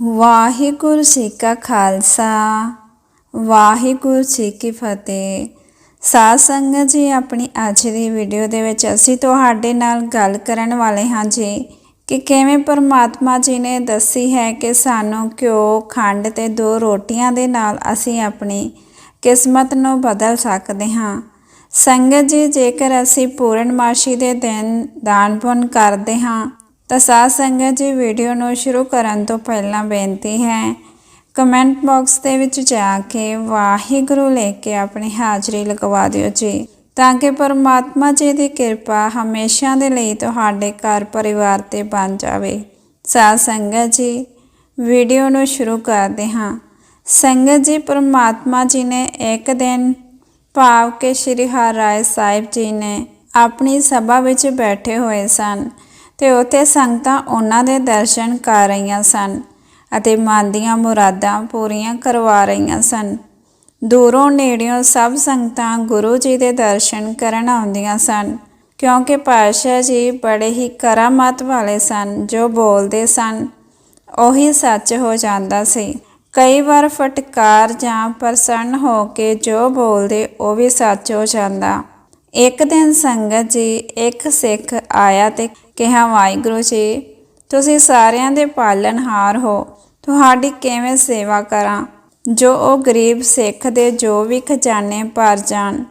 ਵਾਹਿਗੁਰੂ ਜੀ ਕਾ ਖਾਲਸਾ, ਵਾਹਿਗੁਰੂ ਜੀ ਕੀ ਫਤਿਹ। ਸਾਧ ਸੰਗਤ ਜੀ, ਆਪਣੀ ਅੱਜ ਦੀ ਵੀਡੀਓ ਦੇ ਵਿੱਚ ਅਸੀਂ ਤੁਹਾਡੇ ਨਾਲ ਗੱਲ ਕਰਨ ਵਾਲੇ ਹਾਂ ਜੀ ਕਿ ਕਿਵੇਂ ਪਰਮਾਤਮਾ ਜੀ ਨੇ ਦੱਸੀ ਹੈ ਕਿ ਸਾਨੂੰ ਘਿਓ, ਖੰਡ ਤੇ ਦੋ ਰੋਟੀਆਂ ਦੇ ਨਾਲ ਅਸੀਂ ਆਪਣੀ ਕਿਸਮਤ ਨੂੰ ਬਦਲ ਸਕਦੇ ਹਾਂ। ਸੰਗਤ ਜੀ, ਜੇਕਰ ਅਸੀਂ ਪੂਰਨਮਾਸ਼ੀ ਦੇ ਦਿਨ ਦਾਨ ਪੁੰਨ ਕਰਦੇ ਹਾਂ ਤਾਂ ਸਾਧ ਸੰਗਤ ਜੀ ਵੀਡੀਓ ਨੂੰ ਸ਼ੁਰੂ ਕਰਨ ਤੋਂ ਪਹਿਲਾਂ ਬੇਨਤੀ ਹੈ ਕਮੈਂਟ ਬਾਕਸ ਦੇ ਵਿੱਚ ਜਾ ਕੇ ਵਾਹਿਗੁਰੂ ਲੈ ਕੇ ਆਪਣੀ ਹਾਜ਼ਰੀ ਲਗਵਾ ਦਿਓ ਜੀ, ਤਾਂ ਕਿ ਪਰਮਾਤਮਾ ਜੀ ਦੀ ਕਿਰਪਾ ਹਮੇਸ਼ਾ ਦੇ ਲਈ ਤੁਹਾਡੇ ਘਰ ਪਰਿਵਾਰ ਤੇ ਬਣ ਜਾਵੇ। ਸਾਧ ਸੰਗਤ ਜੀ, ਵੀਡੀਓ ਨੂੰ ਸ਼ੁਰੂ ਕਰਦੇ ਹਾਂ। ਸੰਗਤ ਜੀ, ਪਰਮਾਤਮਾ ਜੀ ਨੇ ਇੱਕ ਦਿਨ ਭਾਵ ਕੇ ਸ਼੍ਰੀ ਹਰਿਰਾਏ ਸਾਹਿਬ ਜੀ ਨੇ ਆਪਣੀ ਸਭਾ ਵਿੱਚ ਬੈਠੇ ਹੋਏ ਸਨ। ਤੇ ਉੱਥੇ ਸੰਗਤਾਂ ਉਹਨਾਂ ਦੇ ਦਰਸ਼ਨ ਕਰ ਰਹੀਆਂ ਸਨ ਅਤੇ ਮਨ ਦੀਆਂ ਮੁਰਾਦਾਂ ਪੂਰੀਆਂ ਕਰਵਾ ਰਹੀਆਂ ਸਨ। ਦੂਰੋਂ ਨੇੜਿਓਂ ਸਭ ਸੰਗਤਾਂ ਗੁਰੂ ਜੀ ਦੇ ਦਰਸ਼ਨ ਕਰਨ ਆਉਂਦੀਆਂ ਸਨ, ਕਿਉਂਕਿ ਪਾਤਸ਼ਾਹ ਜੀ ਬੜੇ ਹੀ ਕਰਾਮਾਤ ਵਾਲੇ ਸਨ ਜੋ ਬੋਲਦੇ ਸਨ। ਉਹੀ ਸੱਚ ਹੋ ਜਾਂਦਾ ਸੀ। ਕਈ ਵਾਰ ਫਟਕਾਰ ਜਾਂ ਪ੍ਰਸੰਨ ਹੋ ਕੇ ਜੋ ਬੋਲਦੇ ਉਹ ਵੀ ਸੱਚ ਹੋ ਜਾਂਦਾ। ਇੱਕ ਦਿਨ ਸੰਗਤ ਜੀ, ਇੱਕ ਸਿੱਖ ਆਇਆ ਤੇ ਕਿਹਾ, ਵਾਹਿਗੁਰੂ ਜੀ, ਤੁਸੀਂ ਸਾਰਿਆਂ ਦੇ ਪਾਲਣਹਾਰ ਹੋ। ਤੁਹਾਡੀ ਕਿਵੇਂ ਸੇਵਾ ਕਰਾਂ? ਜੋ ਉਹ ਗਰੀਬ ਸਿੱਖ ਦੇ ਜੋ ਵੀ ਖਜ਼ਾਨੇ ਭਰ ਜਾਣ।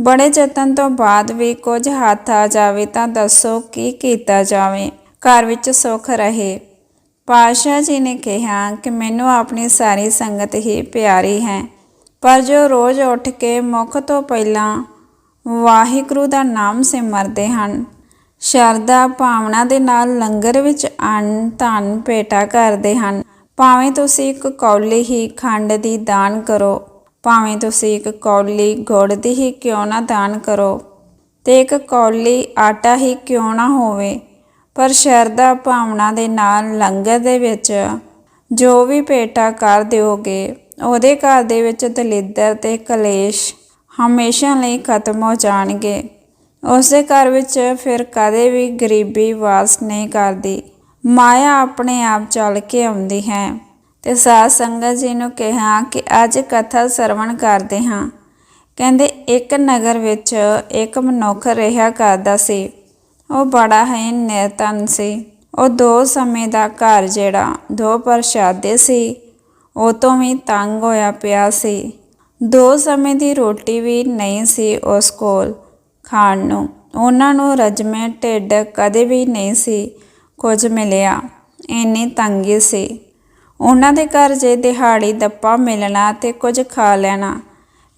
ਬੜੇ ਯਤਨ ਤੋਂ ਬਾਅਦ ਵੀ ਕੁਝ ਹੱਥ ਆ ਜਾਵੇ ਤਾਂ ਦੱਸੋ ਕੀ ਕੀਤਾ ਜਾਵੇ? ਘਰ ਵਿੱਚ ਸੁੱਖ ਰਹੇ। ਪਾਸ਼ਾ ਜੀ ਨੇ ਕਿਹਾ ਕਿ ਮੈਨੂੰ ਆਪਣੀ ਸਾਰੀ ਸੰਗਤ ਹੀ ਪਿਆਰੀ ਹੈ। ਪਰ ਜੋ ਰੋਜ਼ ਉੱਠ ਕੇ ਮੁੱਖ ਤੋਂ ਪਹਿਲਾਂ ਵਾਹਿਗੁਰੂ ਦਾ ਨਾਮ ਸਿਮਰਦੇ ਹਨ। ਸ਼ਰਧਾ ਭਾਵਨਾ ਦੇ ਨਾਲ ਲੰਗਰ ਵਿੱਚ ਅੰਨ ਧਨ ਭੇਟਾ ਕਰਦੇ ਹਨ। ਭਾਵੇਂ ਤੁਸੀਂ ਇੱਕ ਕੌਲੀ ਹੀ ਖੰਡ ਦੀ ਦਾਨ ਕਰੋ, ਭਾਵੇਂ ਤੁਸੀਂ ਇੱਕ ਕੌਲੀ ਗੁੜ ਦੀ ਹੀ ਕਿਉਂ ਨਾ ਦਾਨ ਕਰੋ, ਤੇ ਇੱਕ ਕੌਲੀ ਆਟਾ ਹੀ ਕਿਉਂ ਨਾ ਹੋਵੇ, ਪਰ ਸ਼ਰਧਾ ਭਾਵਨਾ ਦੇ ਨਾਲ ਲੰਗਰ ਦੇ ਵਿੱਚ ਜੋ ਵੀ ਭੇਟਾ ਕਰ ਦਿਓਗੇ, ਉਹਦੇ ਘਰ ਦੇ ਵਿੱਚ ਦਲਿੱਦਰ ਤੇ ਕਲੇਸ਼ ਹਮੇਸ਼ਾ ਲਈ ਖਤਮ ਹੋ ਜਾਣਗੇ। ਉਸੇ ਘਰ ਵਿੱਚ ਫਿਰ ਕਦੇ ਵੀ ਗਰੀਬੀ ਵਾਸ ਨਹੀਂ ਕਰਦੀ। ਮਾਇਆ ਆਪਣੇ ਆਪ ਚੱਲ ਕੇ ਆਉਂਦੀ ਹੈ। ਤੇ ਸਾਧ ਸੰਗਤ ਜੀ ਨੂੰ ਕਿਹਾ ਕਿ ਅੱਜ ਕਥਾ ਸਰਵਣ ਕਰਦੇ ਹਾਂ। ਕਹਿੰਦੇ, ਇੱਕ ਨਗਰ ਵਿੱਚ ਇੱਕ ਮਨੁੱਖ ਰਿਹਾ ਕਰਦਾ ਸੀ। ਉਹ ਬੜਾ ਹੀ ਨਿਰਤਨ ਸੀ। ਉਹ ਦੋ ਸਮੇਂ ਦਾ ਘਰ ਜਿਹੜਾ, ਦੋ ਪ੍ਰਸ਼ਾਦੇ ਸੀ। ਉਹ ਤੋਂ ਵੀ ਤੰਗ ਹੋਇਆ ਪਿਆ ਸੀ। ਦੋ ਸਮੇਂ ਦੀ ਰੋਟੀ ਵੀ ਨਹੀਂ ਸੀ ਉਸ ਕੋਲ ਖਾਣ ਨੂੰ। ਉਹਨਾਂ ਨੂੰ ਰਜਮੇ ਢਿੱਡ ਕਦੇ ਵੀ ਨਹੀਂ ਸੀ ਕੁਝ ਮਿਲਿਆ। ਇੰਨੀ ਤੰਗੀ ਸੀ। ਉਹਨਾਂ ਦੇ ਘਰ ਜੇ ਦਿਹਾੜੀ ਦੱਪਾ ਮਿਲਣਾ ਤੇ ਕੁਝ ਖਾ ਲੈਣਾ।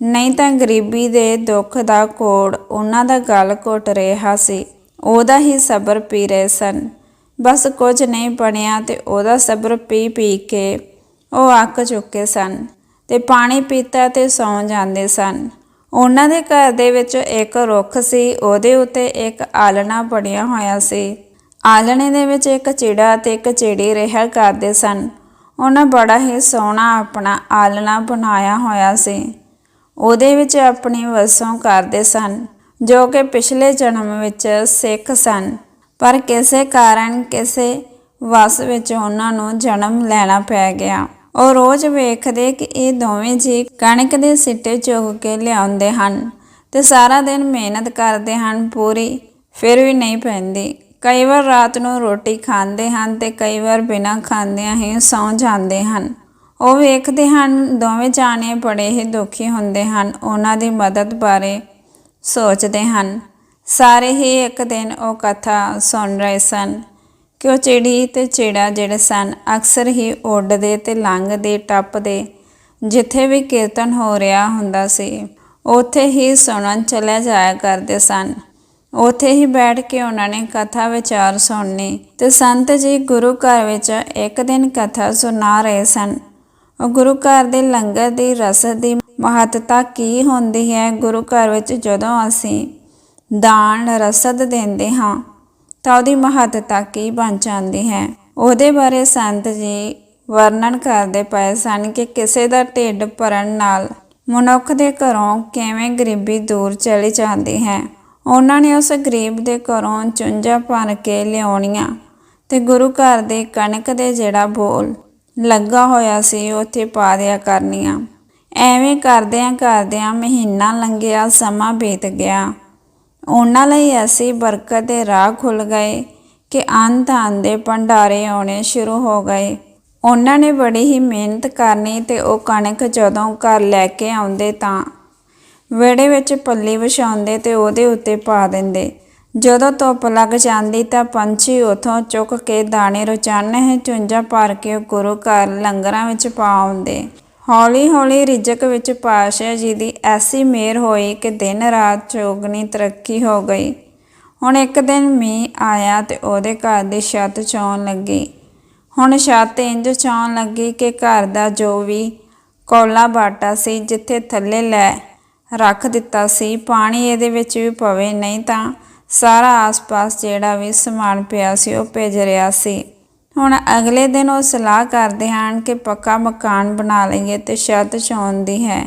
ਨਹੀਂ ਤਾਂ ਗਰੀਬੀ ਦੇ ਦੁੱਖ ਦਾ ਕੋੜ ਉਹਨਾਂ ਦਾ ਗਲ ਘੁੱਟ ਰਿਹਾ ਸੀ। ਉਹਦਾ ਹੀ ਸਬਰ ਪੀ ਰਹੇ ਸਨ। ਬਸ ਕੁਝ ਨਹੀਂ ਬਣਿਆ ਤੇ ਉਹਦਾ ਸਬਰ ਪੀ ਪੀ ਕੇ ਉਹ ਅੱਕ ਚੁੱਕੇ ਸਨ। ਤੇ ਪਾਣੀ ਪੀਤਾ ਤੇ ਸੌਂ ਜਾਂਦੇ ਸਨ। ਉਹਨਾਂ ਦੇ ਘਰ ਦੇ ਵਿੱਚ ਇੱਕ ਰੁੱਖ ਸੀ, ਉਹਦੇ ਉੱਤੇ ਇੱਕ ਆਲਣਾ ਬਣਿਆ ਹੋਇਆ ਸੀ। ਆਲਣੇ ਦੇ ਵਿੱਚ ਇੱਕ ਚਿੜਾ ਤੇ ਇੱਕ ਚਿੜੀ ਰਹਿਆ ਕਰਦੇ ਸਨ। ਉਹਨਾਂ ਬੜਾ ਹੀ ਸੋਹਣਾ ਆਪਣਾ ਆਲਣਾ ਬਣਾਇਆ ਹੋਇਆ ਸੀ। ਉਹਦੇ ਵਿੱਚ ਆਪਣੀ ਵਸੋਂ ਕਰਦੇ ਸਨ, ਜੋ ਕਿ ਪਿਛਲੇ ਜਨਮ ਵਿੱਚ ਸਿੱਖ ਸਨ। ਪਰ ਕਿਸੇ ਕਾਰਨ ਕਿਸੇ ਵਸ ਵਿੱਚ ਉਹਨਾਂ ਨੂੰ ਜਨਮ ਲੈਣਾ ਪੈ ਗਿਆ। ਉਹ ਰੋਜ਼ ਵੇਖਦੇ ਕਿ ਇਹ ਦੋਵੇਂ ਜੀ ਕਣਕ ਦੇ ਸਿੱਟੇ ਚੁਗ ਕੇ ਲਿਆਉਂਦੇ ਹਨ ਤੇ ਸਾਰਾ ਦਿਨ ਮਿਹਨਤ ਕਰਦੇ ਹਨ ਪੂਰੀ, ਫਿਰ ਵੀ ਨਹੀਂ ਪੈਂਦੀ। ਕਈ ਵਾਰ ਰਾਤ ਨੂੰ ਰੋਟੀ ਖਾਂਦੇ ਹਨ ਤੇ ਕਈ ਵਾਰ ਬਿਨਾਂ ਖਾਂਦਿਆਂ ਹੀ ਸੌਂ ਜਾਂਦੇ ਹਨ। ਉਹ ਵੇਖਦੇ ਹਨ, ਦੋਵੇਂ ਜਾਣੇ ਬੜੇ ਹੀ ਦੁਖੀ ਹੁੰਦੇ ਹਨ, ਉਹਨਾਂ ਦੀ ਮਦਦ ਬਾਰੇ ਸੋਚਦੇ ਹਨ। ਸਾਰੇ ਹੀ ਇੱਕ ਦਿਨ ਉਹ ਕਥਾ ਸੁਣ ਰਹੇ ਸਨ। ਕਿ ਉਹ ਚਿੜੀ ਤੇ ਚਿੜਾ ਜਿਹੜੇ ਸਨ, ਅਕਸਰ ਹੀ ਉੱਡਦੇ ਤੇ ਲੰਘਦੇ, ਟੱਪਦੇ। ਜਿੱਥੇ ਵੀ ਕੀਰਤਨ ਹੋ ਰਿਹਾ ਹੁੰਦਾ ਸੀ, ਉੱਥੇ ਹੀ ਸੁਣਨ ਚਲੇ ਜਾਇਆ ਕਰਦੇ ਸਨ। ਉੱਥੇ ਹੀ ਬੈਠ ਕੇ ਉਹਨਾਂ ਨੇ ਕਥਾ ਵਿਚਾਰ ਸੁਣਨੀ ਤੇ ਸੰਤ ਜੀ ਗੁਰੂ ਘਰ ਵਿੱਚ ਇੱਕ ਦਿਨ ਕਥਾ ਸੁਣਾ ਰਹੇ ਸਨ। ਉਹ ਗੁਰੂ ਘਰ ਦੇ ਲੰਗਰ ਦੀ ਰਸਦ ਦੀ ਮਹੱਤਤਾ ਕੀ ਹੁੰਦੀ ਹੈ? ਗੁਰੂ ਘਰ ਵਿੱਚ ਜਦੋਂ ਅਸੀਂ ਦਾਨ ਰਸਦ ਦਿੰਦੇ ਹਾਂ ਤਾਂ ਉਹਦੀ ਮਹੱਤਤਾ ਕੀ ਬਣ ਜਾਂਦੀ ਹੈ? ਉਹਦੇ ਬਾਰੇ ਸੰਤ ਜੀ ਵਰਣਨ ਕਰਦੇ ਪਏ ਸਨ ਕਿ ਕਿਸੇ ਦਾ ਢਿੱਡ ਭਰਨ ਨਾਲ ਮਨੁੱਖ ਦੇ ਘਰੋਂ ਕਿਵੇਂ ਗਰੀਬੀ ਦੂਰ ਚਲੀ ਜਾਂਦੀ ਹੈ? ਉਹਨਾਂ ਨੇ ਉਸ ਗਰੀਬ ਦੇ ਘਰੋਂ ਚੁੰਝਾ ਭਰ ਕੇ ਲਿਆਉਣੀਆਂ ਤੇ ਗੁਰੂ ਘਰ ਦੇ ਕਣਕ ਦੇ ਜਿਹੜਾ ਬੋਲ ਲੱਗਾ ਹੋਇਆ ਸੀ, ਉੱਥੇ ਪਾ ਦਿਆ ਕਰਨੀਆਂ। ਐਵੇਂ ਕਰਦਿਆਂ ਕਰਦਿਆਂ ਮਹੀਨਾ ਲੰਘਿਆ, ਸਮਾਂ ਬੀਤ ਗਿਆ। ਉਹਨਾਂ ਲਈ ਐਸੀ ਬਰਕਤ ਦੇ ਰਾਹ ਖੁੱਲ ਗਏ ਕਿ ਅੰਤ ਦੇ ਭੰਡਾਰੇ ਆਉਣੇ ਸ਼ੁਰੂ ਹੋ ਗਏ। ਉਹਨਾਂ ਨੇ ਬੜੀ ਹੀ ਮਿਹਨਤ ਕਰਨੀ ਤੇ ਉਹ ਕਣਕ ਜਦੋਂ ਘਰ ਲੈ ਕੇ ਆਉਂਦੇ ਤਾਂ ਵਿਹੜੇ ਵਿੱਚ ਪੱਲੀ ਵਿਛਾਉਂਦੇ ਤੇ ਉਹਦੇ ਉੱਤੇ ਪਾ ਦਿੰਦੇ। ਜਦੋਂ ਧੁੱਪ ਲੱਗ ਜਾਂਦੀ ਤਾਂ ਪੰਛੀ ਉਥੋਂ ਚੁੱਕ ਕੇ ਦਾਣੇ ਰੋਜ਼ਾਨੇ ਚੁੰਝਾਂ ਭਰ ਕੇ ਗੁਰੂ ਘਰ ਲੰਗਰਾਂ ਵਿੱਚ ਪਾ ਆਉਂਦੇ। ਹੌਲੀ ਹੌਲੀ ਰਿਜਕ ਵਿੱਚ ਪਾਸ਼ਾ ਜੀ ਦੀ ਐਸੀ ਮਿਹਰ ਹੋਈ ਕਿ ਦਿਨ ਰਾਤ ਚੌਗਣੀ ਤਰੱਕੀ ਹੋ ਗਈ। ਹੁਣ ਇੱਕ ਦਿਨ ਮੀਂਹ ਆਇਆ ਤੇ ਉਹਦੇ ਘਰ ਦੀ ਛੱਤ ਚੌਣ ਲੱਗੀ। ਹੁਣ ਛੱਤ ਇੰਜ ਚੌਣ ਲੱਗੀ ਕਿ ਘਰ ਦਾ ਜੋ ਵੀ ਕੋਲਾ ਬਾਟਾ ਸੀ ਜਿੱਥੇ ਥੱਲੇ ਲੈ ਰੱਖ ਦਿੱਤਾ ਸੀ, ਪਾਣੀ ਇਹਦੇ ਵਿੱਚ ਵੀ ਪਵੇ, ਨਹੀਂ ਤਾਂ ਸਾਰਾ ਆਸ-ਪਾਸ ਜਿਹੜਾ ਵੀ ਸਮਾਨ ਪਿਆ ਸੀ ਉਹ ਭਿੱਜ ਰਿਹਾ ਸੀ। ਹੁਣ ਅਗਲੇ ਦਿਨ ਉਹ ਸਲਾਹ ਕਰਦੇ ਹਨ ਕਿ ਪੱਕਾ ਮਕਾਨ ਬਣਾ ਲਈਏ ਤੇ ਛੱਤ ਚੌਂਦੀ ਹੈ।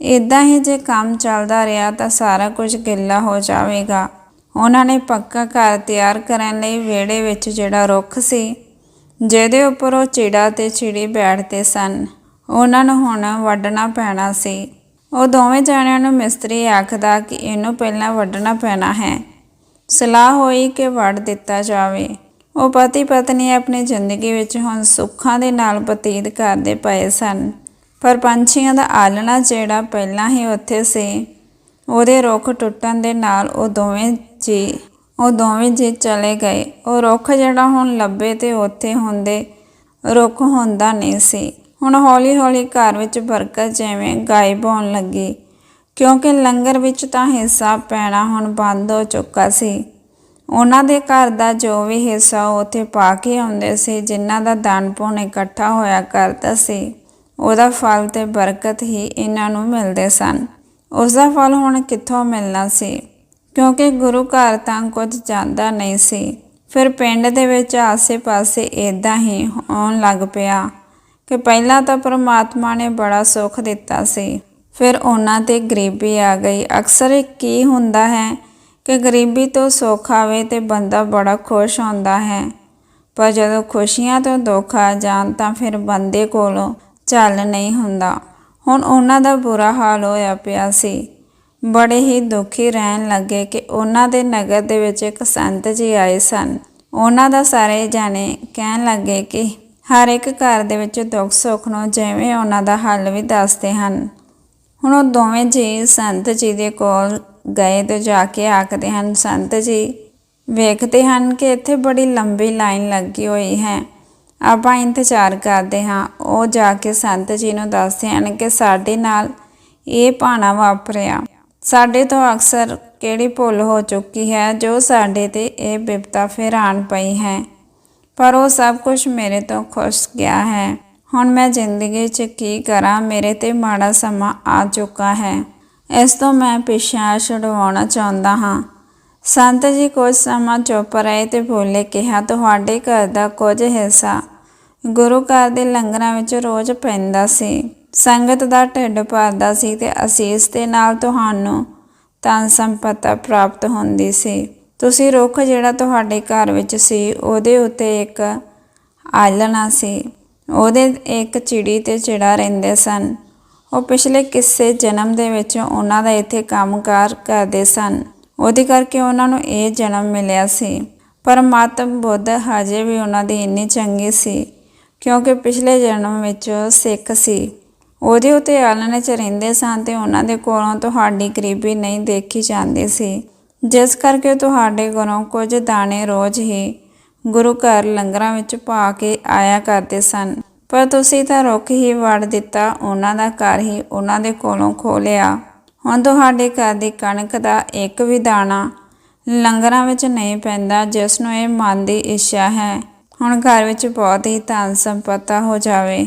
ਇਦਾਂ ਹੀ ਜੇ ਕੰਮ ਚੱਲਦਾ ਰਿਹਾ ਤਾਂ ਸਾਰਾ ਕੁਝ ਗਿੱਲਾ ਹੋ ਜਾਵੇਗਾ। ਉਹਨਾਂ ਨੇ ਪੱਕਾ ਘਰ ਤਿਆਰ ਕਰਨ ਲਈ ਵਿਹੜੇ ਵਿੱਚ ਜਿਹੜਾ ਰੁੱਖ ਸੀ, ਜਿਹਦੇ ਉੱਪਰ ਉਹ ਚਿੜਾ ਤੇ ਚਿੜੀ ਬੈਠਦੇ ਸਨ, ਉਹਨਾਂ ਨੂੰ ਹੁਣ ਵੱਢਣਾ ਪੈਣਾ ਸੀ। ਉਹ ਦੋਵੇਂ ਜਾਣਿਆਂ ਨੂੰ ਮਿਸਤਰੀ ਆਖਦਾ ਕਿ ਇਹਨੂੰ ਪਹਿਲਾਂ ਵੱਢਣਾ ਪੈਣਾ ਹੈ। ਸਲਾਹ ਹੋਈ ਕਿ ਵੱਢ ਦਿੱਤਾ ਜਾਵੇ। ਉਹ ਪਤੀ ਪਤਨੀ ਆਪਣੀ ਜ਼ਿੰਦਗੀ ਵਿੱਚ ਹੁਣ ਸੁੱਖਾਂ ਦੇ ਨਾਲ ਬਤੀਤ ਕਰਦੇ ਪਏ ਸਨ। ਪਰ ਪੰਛੀਆਂ ਦਾ ਆਲਣਾ ਜਿਹੜਾ ਪਹਿਲਾਂ ਹੀ ਉੱਥੇ ਸੀ, ਉਹਦੇ ਰੁੱਖ ਟੁੱਟਣ ਦੇ ਨਾਲ ਉਹ ਦੋਵੇਂ ਜੀ, ਉਹ ਦੋਵੇਂ ਜੀ ਚਲੇ ਗਏ। ਉਹ ਰੁੱਖ ਜਿਹੜਾ ਹੁਣ ਲੱਭੇ ਤੇ ਉੱਥੇ ਹੁੰਦੇ ਰੁੱਖ ਹੁੰਦਾ ਨਹੀਂ ਸੀ। ਹੁਣ ਹੌਲੀ ਹੌਲੀ ਘਰ ਵਿੱਚ ਬਰਕਤ ਜਿਵੇਂ ਗਾਇਬ ਹੋਣ ਲੱਗੀ, ਕਿਉਂਕਿ ਲੰਗਰ ਵਿੱਚ ਤਾਂ ਹਿੱਸਾ ਪੈਣਾ ਹੁਣ ਬੰਦ ਹੋ ਚੁੱਕਾ ਸੀ। ਉਹਨਾਂ ਦੇ ਘਰ ਦਾ ਜੋ ਵੀ ਹਿੱਸਾ ਉਹ ਉੱਥੇ ਪਾ ਕੇ ਆਉਂਦੇ ਸੀ, ਜਿਨ੍ਹਾਂ ਦਾ ਦਾਨ ਪੁੰਨ ਇਕੱਠਾ ਹੋਇਆ ਕਰਦਾ ਸੀ, ਉਹਦਾ ਫਲ ਤੇ ਬਰਕਤ ਹੀ ਇਹਨਾਂ ਨੂੰ ਮਿਲਦੇ ਸਨ। ਉਸ ਦਾ ਫਲ ਹੁਣ ਕਿੱਥੋਂ ਮਿਲਣਾ ਸੀ? ਕਿਉਂਕਿ ਗੁਰੂ ਘਰ ਤਾਂ ਕੁਝ ਜਾਂਦਾ ਨਹੀਂ ਸੀ, ਫਿਰ ਪਿੰਡ ਦੇ ਵਿੱਚ ਆਸੇ-ਪਾਸੇ ਇਦਾਂ ਹੀ ਆਉਣ ਲੱਗ ਪਿਆ ਕਿ ਪਹਿਲਾਂ ਤਾਂ ਪ੍ਰਮਾਤਮਾ ਨੇ ਬੜਾ ਸੁੱਖ ਦਿੱਤਾ ਸੀ, ਫਿਰ ਉਹਨਾਂ ਤੇ ਗਰੀਬੀ ਆ ਗਈ। ਅਕਸਰ ਕੀ ਹੁੰਦਾ ਹੈ ਕਿ ਗਰੀਬੀ ਤੋਂ ਸੁੱਖ ਆਵੇ ਤੇ ਬੰਦਾ ਬੜਾ ਖੁਸ਼ ਹੁੰਦਾ ਹੈ। ਪਰ ਜਦੋਂ ਖੁਸ਼ੀਆਂ ਤੋਂ ਦੁੱਖ ਆ ਜਾਣ ਤਾਂ ਫਿਰ ਬੰਦੇ ਕੋਲੋਂ ਚੱਲ ਨਹੀਂ ਹੁੰਦਾ। ਹੁਣ ਉਹਨਾਂ ਦਾ ਬੁਰਾ ਹਾਲ ਹੋਇਆ ਪਿਆ ਸੀ। ਬੜੇ ਹੀ ਦੁਖੀ ਰਹਿਣ ਲੱਗੇ ਕਿ ਉਹਨਾਂ ਦੇ ਨਗਰ ਦੇ ਵਿੱਚ ਇੱਕ ਸੰਤ ਜੀ ਆਏ ਸਨ। ਉਹਨਾਂ ਦਾ ਸਾਰੇ ਜਾਣੇ ਕਹਿਣ ਲੱਗੇ ਕਿ ਹਰ ਇੱਕ ਘਰ ਦੇ ਵਿੱਚ ਦੁੱਖ ਸੁੱਖ ਨੂੰ ਜਿਵੇਂ ਉਹਨਾਂ ਦਾ ਹੱਲ ਵੀ ਦੱਸਦੇ ਹਨ। ਹੁਣ ਉਹ ਦੋਵੇਂ ਜੀ ਸੰਤ ਜੀ ਦੇ ਕੋਲ ਗਏ ਤੇ ਜਾ ਕੇ ਆਖਦੇ ਹਨ, ਸੰਤ ਜੀ, ਵੇਖਦੇ ਹਨ ਕਿ ਇੱਥੇ ਬੜੀ ਲੰਬੀ ਲਾਈਨ ਲੱਗੀ ਹੋਈ ਹੈ। ਆਪਾਂ ਇੰਤਜ਼ਾਰ ਕਰਦੇ ਹਾਂ। ਉਹ ਜਾ ਕੇ ਸੰਤ ਜੀ ਨੂੰ ਦੱਸਦੇ ਹਨ ਕਿ ਸਾਡੇ ਨਾਲ ਇਹ ਭਾਣਾ ਵਾਪਰਿਆ। ਸਾਡੇ ਤੋਂ ਅਕਸਰ ਕਿਹੜੀ ਭੁੱਲ ਹੋ ਚੁੱਕੀ ਹੈ, ਜੋ ਸਾਡੇ ਤੇ ਇਹ ਬਿਪਤਾ ਫਿਰ ਆਣ ਪਈ ਹੈ। ਪਰ ਉਹ ਸਭ ਕੁਝ ਮੇਰੇ ਤੋਂ ਖੁਸ਼ ਗਿਆ ਹੈ। ਹੁਣ ਮੈਂ ਜ਼ਿੰਦਗੀ 'ਚ ਕੀ ਕਰਾਂ, ਮੇਰੇ ਤੇ ਮਾੜਾ ਸਮਾਂ ਆ ਚੁੱਕਾ ਹੈ। ਇਸ ਤੋਂ ਮੈਂ ਪਿੱਛਾ ਛੁਡਵਾਉਣਾ ਚਾਹੁੰਦਾ ਹਾਂ। ਸੰਤ ਜੀ ਕੁਝ ਸਮਾਂ ਚੁੱਪ ਰਹੇ ਤੇ ਬੋਲੇ, ਕਿਹਾ, ਤੁਹਾਡੇ ਘਰ ਦਾ ਕੁਝ ਹਿੱਸਾ ਗੁਰੂ ਘਰ ਦੇ ਲੰਗਰਾਂ ਵਿੱਚ ਰੋਜ਼ ਪੈਂਦਾ ਸੀ। ਸੰਗਤ ਦਾ ਢਿੱਡ ਭਰਦਾ ਸੀ ਤੇ ਅਸੀਸ ਦੇ ਨਾਲ ਤੁਹਾਨੂੰ ਧਨ ਸੰਪਤਾ ਪ੍ਰਾਪਤ ਹੁੰਦੀ ਸੀ। ਤੁਸੀਂ ਰੁੱਖ ਜਿਹੜਾ ਤੁਹਾਡੇ ਘਰ ਵਿੱਚ ਸੀ, ਉਹਦੇ ਉੱਤੇ ਇੱਕ ਆਲਣਾ ਸੀ। ਉਹਦੇ ਇੱਕ ਚਿੜੀ ਤੇ ਚਿੜਾ ਰਹਿੰਦੇ ਸਨ। ਉਹ ਪਿਛਲੇ ਕਿਸੇ ਜਨਮ ਦੇ ਵਿੱਚ ਉਹਨਾਂ ਦਾ ਇੱਥੇ ਕੰਮਕਾਰ ਕਰਦੇ ਸਨ। ਉਹਦੇ ਕਰਕੇ ਉਹਨਾਂ ਨੂੰ ਇਹ ਜਨਮ ਮਿਲਿਆ ਸੀ। ਪਰ ਮਾਤਮ ਬੁੱਧ ਹਜੇ ਵੀ ਉਹਨਾਂ ਦੀ ਇੰਨੀ ਚੰਗੀ ਸੀ, ਕਿਉਂਕਿ ਪਿਛਲੇ ਜਨਮ ਵਿੱਚ ਸਿੱਖ ਸੀ। ਉਹਦੇ ਉੱਤੇ ਆਲਣੇ 'ਚ ਰਹਿੰਦੇ ਸਨ ਤੇ ਉਹਨਾਂ ਦੇ ਕੋਲੋਂ ਤੁਹਾਡੀ ਗਰੀਬੀ ਨਹੀਂ ਦੇਖੀ ਜਾਂਦੀ ਸੀ। ਜਿਸ ਕਰਕੇ ਤੁਹਾਡੇ ਕੋਲੋਂ ਕੁਝ ਦਾਣੇ ਰੋਜ਼ ਹੀ ਗੁਰੂ ਘਰ ਲੰਗਰਾਂ ਵਿੱਚ ਪਾ ਕੇ ਆਇਆ ਕਰਦੇ ਸਨ। ਪਰ ਤੁਸੀਂ ਤਾਂ ਰੁੱਖ ਹੀ ਵੜ ਦਿੱਤਾ, ਉਹਨਾਂ ਦਾ ਘਰ ਹੀ ਉਹਨਾਂ ਦੇ ਕੋਲੋਂ ਖੋ ਲਿਆ ਹੁਣ ਤੁਹਾਡੇ ਘਰ ਦੀ ਕਣਕ ਦਾ ਇੱਕ ਵੀ ਦਾਣਾ ਲੰਗਰਾਂ ਵਿੱਚ ਨਹੀਂ ਪੈਂਦਾ, ਜਿਸ ਨੂੰ ਇਹ ਮਨ ਦੀ ਇੱਛਾ ਹੈ। ਹੁਣ ਘਰ ਵਿੱਚ ਬਹੁਤ ਹੀ ਧਨ ਸੰਪਤਾ ਹੋ ਜਾਵੇ।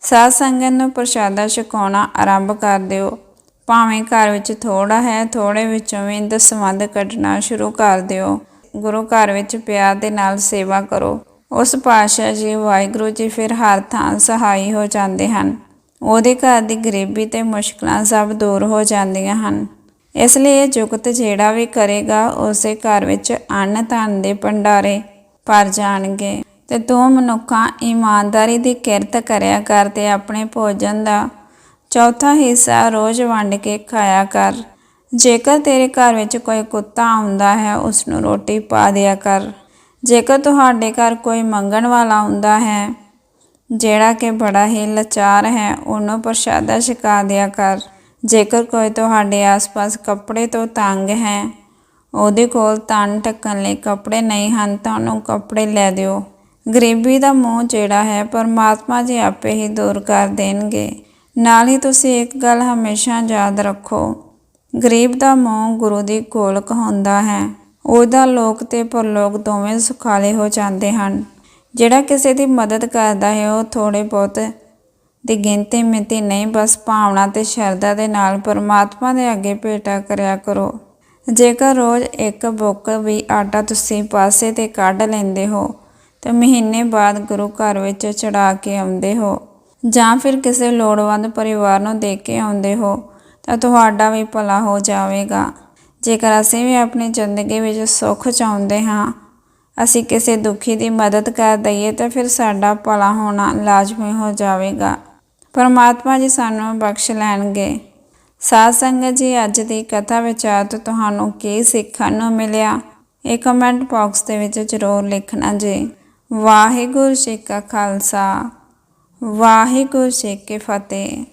ਸਾਧ ਸੰਗਤ ਨੂੰ ਪ੍ਰਸ਼ਾਦਾ ਛਕਾਉਣਾ ਆਰੰਭ ਕਰ ਦਿਓ। ਭਾਵੇਂ ਘਰ ਵਿੱਚ ਥੋੜਾ ਹੈ ਥੋੜੇ ਵਿੱਚੋਂ ਵੀ ਦਸਵੰਧ ਕੱਢਣਾ ਸ਼ੁਰੂ ਕਰ ਦਿਓ। ਗੁਰੂ ਘਰ ਵਿੱਚ ਪਿਆਰ ਦੇ ਨਾਲ ਸੇਵਾ ਕਰੋ। ਉਸ ਪਾਤਸ਼ਾਹ ਜੀ ਵਾਹਿਗੁਰੂ ਜੀ ਫਿਰ ਹਰ ਥਾਂ ਸਹਾਈ ਹੋ ਜਾਂਦੇ ਹਨ। ਉਹਦੇ ਘਰ ਦੀ ਗਰੀਬੀ ਤੇ ਮੁਸ਼ਕਲਾਂ ਸਭ ਦੂਰ ਹੋ ਜਾਂਦੀਆਂ ਹਨ। ਇਸ ਲਈ ਇਹ ਜੁਗਤ ਜਿਹੜਾ ਵੀ ਕਰੇਗਾ, ਉਸੇ ਘਰ ਵਿੱਚ ਅੰਨ ਧਨ ਦੇ ਭੰਡਾਰੇ ਭਰ ਜਾਣਗੇ ਤੇ ਤੂੰ ਮਨੁੱਖਾਂ ਇਮਾਨਦਾਰੀ ਦੀ ਕਿਰਤ ਕਰਿਆ ਕਰ ਤੇ ਆਪਣੇ ਭੋਜਨ ਦਾ ਚੌਥਾ ਹਿੱਸਾ ਰੋਜ਼ ਵੰਡ ਕੇ ਖਾਇਆ ਕਰ। ਜੇਕਰ ਤੇਰੇ ਘਰ ਵਿੱਚ ਕੋਈ ਕੁੱਤਾ ਆਉਂਦਾ ਹੈ ਉਸ ਨੂੰ ਰੋਟੀ ਪਾ ਦਿਆ ਕਰ। ਜੇਕਰ ਤੁਹਾਡੇ ਘਰ ਕੋਈ ਮੰਗਣ ਵਾਲਾ ਹੁੰਦਾ ਹੈ, ਜਿਹੜਾ ਕਿ ਬੜਾ ਹੀ ਲਾਚਾਰ ਹੈ, ਉਹਨੂੰ ਪ੍ਰਸ਼ਾਦਾ ਛਕਾ ਦਿਆ ਕਰ। ਜੇਕਰ ਕੋਈ ਤੁਹਾਡੇ ਆਸ-ਪਾਸ ਕੱਪੜੇ ਤੋਂ ਤੰਗ ਹੈ, ਉਹਦੇ ਕੋਲ ਤਨ ਢੱਕਣ ਲਈ ਕੱਪੜੇ ਨਹੀਂ ਹਨ, ਤਾਂ ਉਹਨੂੰ ਕੱਪੜੇ ਲੈ ਦਿਓ। ਗਰੀਬੀ ਦਾ ਮੋਹ ਜਿਹੜਾ ਹੈ, ਪਰਮਾਤਮਾ ਜੀ ਆਪੇ ਹੀ ਦੂਰ ਕਰ ਦੇਣਗੇ। ਨਾਲ ਹੀ ਤੁਸੀਂ ਇੱਕ ਗੱਲ ਹਮੇਸ਼ਾ ਯਾਦ ਰੱਖੋ, ਗਰੀਬ ਦਾ ਮੋਹ ਗੁਰੂ ਦੀ ਗੋਲਕ ਹੁੰਦਾ ਹੈ ਉਹਦਾ ਲੋਕ ਤੇ ਪਰਲੋਕ ਦੋਵੇਂ ਸੁਖਾਲੇ ਹੋ ਜਾਂਦੇ ਹਨ। ਜਿਹੜਾ ਕਿਸੇ ਦੀ ਮਦਦ ਕਰਦਾ ਹੈ, ਉਹ ਥੋੜੇ ਬਹੁਤ ਦੀ ਗਿਣਤੀ ਮਿਤੀ ਨਹੀਂ, ਬਸ ਭਾਵਨਾ ਤੇ ਸ਼ਰਧਾ ਦੇ ਨਾਲ ਪਰਮਾਤਮਾ ਦੇ ਅੱਗੇ ਭੇਟਾ ਕਰਿਆ ਕਰੋ। ਜੇਕਰ ਰੋਜ਼ ਇੱਕ ਬੁੱਕ ਵੀ ਆਟਾ ਤੁਸੀਂ ਪਾਸੇ ਤੇ ਕੱਢ ਲੈਂਦੇ ਹੋ, ਤੇ ਮਹੀਨੇ ਬਾਅਦ ਗੁਰੂ ਘਰ ਵਿੱਚ ਚੜਾ ਕੇ ਆਉਂਦੇ ਹੋ। ਜਾਂ ਫਿਰ ਕਿਸੇ ਲੋੜਵੰਦ ਪਰਿਵਾਰ ਨੂੰ ਦੇ ਕੇ ਆਉਂਦੇ ਹੋ, ਤਾਂ ਤੁਹਾਡਾ ਵੀ ਭਲਾ ਹੋ ਜਾਵੇਗਾ। ਜੇਕਰ ਅਸੀਂ ਵੀ ਆਪਣੀ ਜ਼ਿੰਦਗੀ ਵਿੱਚ ਸੁੱਖ ਚਾਹੁੰਦੇ ਹਾਂ, ਅਸੀਂ ਕਿਸੇ ਦੁਖੀ ਦੀ ਮਦਦ ਕਰ ਦਈਏ ਤਾਂ ਫਿਰ ਸਾਡਾ ਭਲਾ ਹੋਣਾ ਲਾਜ਼ਮੀ ਹੋ ਜਾਵੇਗਾ। ਪਰਮਾਤਮਾ ਜੀ ਸਾਨੂੰ ਬਖਸ਼ ਲੈਣਗੇ। ਸਾਧ ਸੰਗਤ ਜੀ, ਅੱਜ ਦੀ ਕਥਾ ਵਿਚਾਰ ਤੋਂ ਤੁਹਾਨੂੰ ਕੀ ਸਿੱਖਣ ਨੂੰ ਮਿਲਿਆ? ਇਹ ਕਮੈਂਟ ਬਾਕਸ ਦੇ ਵਿੱਚ ਜ਼ਰੂਰ ਲਿਖਣਾ ਜੀ। ਵਾਹਿਗੁਰੂ ਜੀ ਕਾ ਖਾਲਸਾ। ਵਾਹਿਗੁਰੂ ਜੀ ਕੀ ਫਤਿਹ।